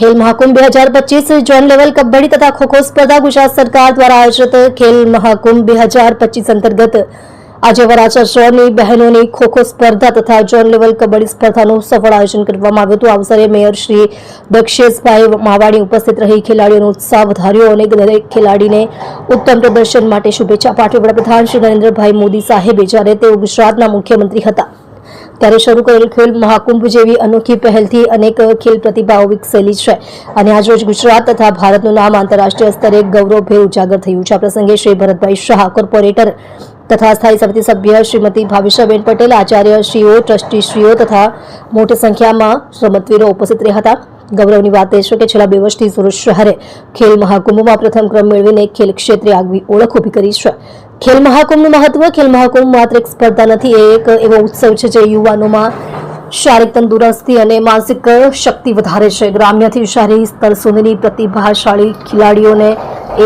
ખેલ મહાકુંભ બે હજાર પચીસ જોન લેવલ કબડ્ડી તથા ખોખો સ્પર્ધા ગુજરાત સરકાર દ્વારા આયોજિત ખેલ મહાકુંભ બે હજાર પચીસ અંતર્ગત આજે વરાછા શહેરની બહેનોની ખોખો સ્પર્ધા તથા જોન લેવલ કબડ્ડી સ્પર્ધાનું સફળ આયોજન કરવામાં આવ્યું હતું. આ અવસરે મેયર શ્રી દક્ષેશભાઈ માવાણી ઉપસ્થિત રહી, ખેલાડીઓનો ઉત્સાહ વધાર્યો અને દરેક ખેલાડીને ઉત્તમ પ્રદર્શન માટે શુભેચ્છા પાઠવી વડાપ્રધાન શ્રી નરેન્દ્રભાઈ મોદી સાહેબે જ્યારે તેઓ ગુજરાતના મુખ્યમંત્રી હતા. ત્યારે શરૂ કરેલ ખેલ મહાકુંભ જેવી અનોખી પહેલથી અનેક ખેલ પ્રતિભાઓ વિકસેલી છે. અને આજરોજ ગુજરાત તથા ભારતનું નામ આંતરરાષ્ટ્રીય સ્તરે ગૌરવભેર ઉજાગર થયું છે. આ પ્રસંગે શ્રી ભરતભાઈ શાહ, કોર્પોરેટર તથા સ્થાયી સમિતિ સભ્ય શ્રીમતી ભાવિશાબેન પટેલ આચાર્યશ્રીઓ ટ્રસ્ટીશ્રીઓ તથા મોટી સંખ્યામાં રમતવીરો ઉપસ્થિત રહ્યા હતા ગૌરવની વાત એ છે કે છેલ્લા બે વર્ષથી સુરત શહેરે ખેલ મહાકુંભમાં પ્રથમ ક્રમ મેળવીને ખેલ ક્ષેત્રે આગવી ઓળખ ઊભી કરી છે. ખેલ મહાકુંભનું મહત્વ, ખેલ મહાકુંભ માત્ર એક સ્પર્ધા નથી, એ એક એવો ઉત્સવ છે જે યુવાનોમાં શારીરિક તંદુરસ્તી અને માનસિક શક્તિ વધારે છે. ગ્રામ્યથી શહેરી સ્તર સુધીની પ્રતિભાશાળી ખેલાડીઓને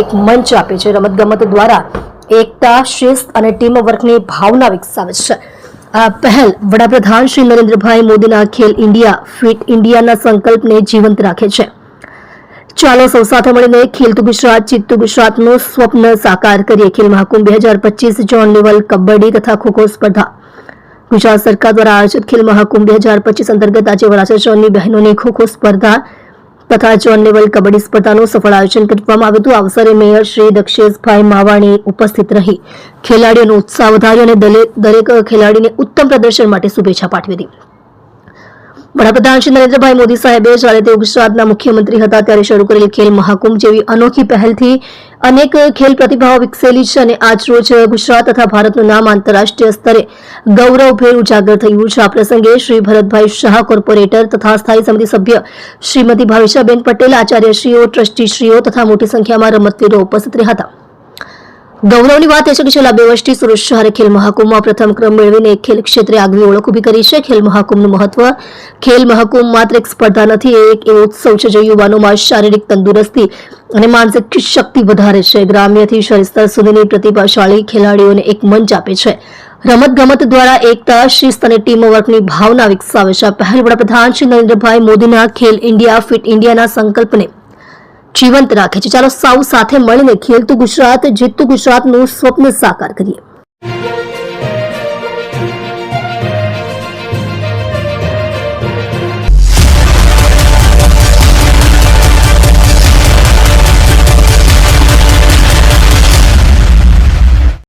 એક મંચ આપે છે. રમતગમત દ્વારા એકતા, શિસ્ત અને ટીમવર્કની ભાવના વિકસાવે છે. આ પહેલ વડાપ્રધાન શ્રી નરેન્દ્રભાઈ મોદીના ખેલ ઇન્ડિયા, ફિટ ઇન્ડિયાના સંકલ્પને જીવંત રાખે છે. ચાલો સૌ સાથે મળીને ખેલતું ગુજરાત જીતતું ગુજરાતનું સ્વપ્ન સાકાર કરીએ. ખેલ મહાકુંભ બે હજાર પચીસ ઝોન લેવલ કબડ્ડી તથા ખોખો સ્પર્ધા. ગુજરાત સરકાર દ્વારા આયોજિત ખેલ મહાકુંભ બે હજાર પચીસ અંતર્ગત આજે વરાછા ઝોનની બહેનોની ખોખો સ્પર્ધા તથા જોન લેવલ કબડ્ડી સ્પર્ધાનું સફળ આયોજન કરવામાં આવ્યું હતું. અવસરે મેયર શ્રી દક્ષેશભાઈ માવાણી ઉપસ્થિત રહી. ખેલાડીઓનો ઉત્સાહ વધાર્યો અને દરેક ખેલાડીને ઉત્તમ પ્રદર્શન માટે શુભેચ્છા પાઠવી હતી. વડાપ્રધાન શ્રી નરેન્દ્રભાઈ મોદી સાહેબે જ્યારે તેઓ ગુજરાતના મુખ્યમંત્રી હતા ત્યારે શરૂ કરેલી ખેલ મહાકુંભ જેવી અનોખી પહેલથી અનેક ખેલ પ્રતિભાઓ વિકસેલી છે અને આજરોજ ગુજરાત તથા ભારતનું નામ આંતરરાષ્ટ્રીય સ્તરે ગૌરવભેર ઉજાગર થયું છે. આ પ્રસંગે શ્રી ભરતભાઈ શાહ કોર્પોરેટર તથા સ્થાયી સમિતિ સભ્ય શ્રીમતી ભાવિશાબેન પટેલ, આચાર્યશ્રીઓ, ટ્રસ્ટીશ્રીઓ તથા મોટી સંખ્યામાં રમતવીરો ઉપસ્થિત રહ્યા હતા. ગૌરવની વાત એ છે કે છેલ્લા બે વર્ષથી સુરત શહેરે ખેલ મહાકુંભમાં પ્રથમ ક્રમ મેળવીને ખેલ ક્ષેત્રે આગવી ઓળખ ઊભી કરી છે. ખેલ મહાકુંભનું મહત્વ, ખેલ મહાકુંભ માત્ર એક સ્પર્ધા નથી એક એવો ઉત્સવ છે જે યુવાનોમાં શારીરિક તંદુરસ્તી અને માનસિક શક્તિ વધારે છે. ગ્રામ્યથી શહેરી સ્તર સુધીની પ્રતિભાશાળી ખેલાડીઓને એક મંચ આપે છે. રમતગમત દ્વારા એકતા, શિસ્ત અને ટીમ વર્કની ભાવના વિકસાવે છે. પહેલ વડાપ્રધાન શ્રી નરેન્દ્રભાઈ મોદીના ખેલ ઇન્ડિયા, ફિટ ઇન્ડિયાના સંકલ્પને જીવંત રાખે છે. ચાલો સૌ સાથે મળીને ખેલતું ગુજરાત જીતતું ગુજરાતનું સ્વપ્ન સાકાર કરીએ.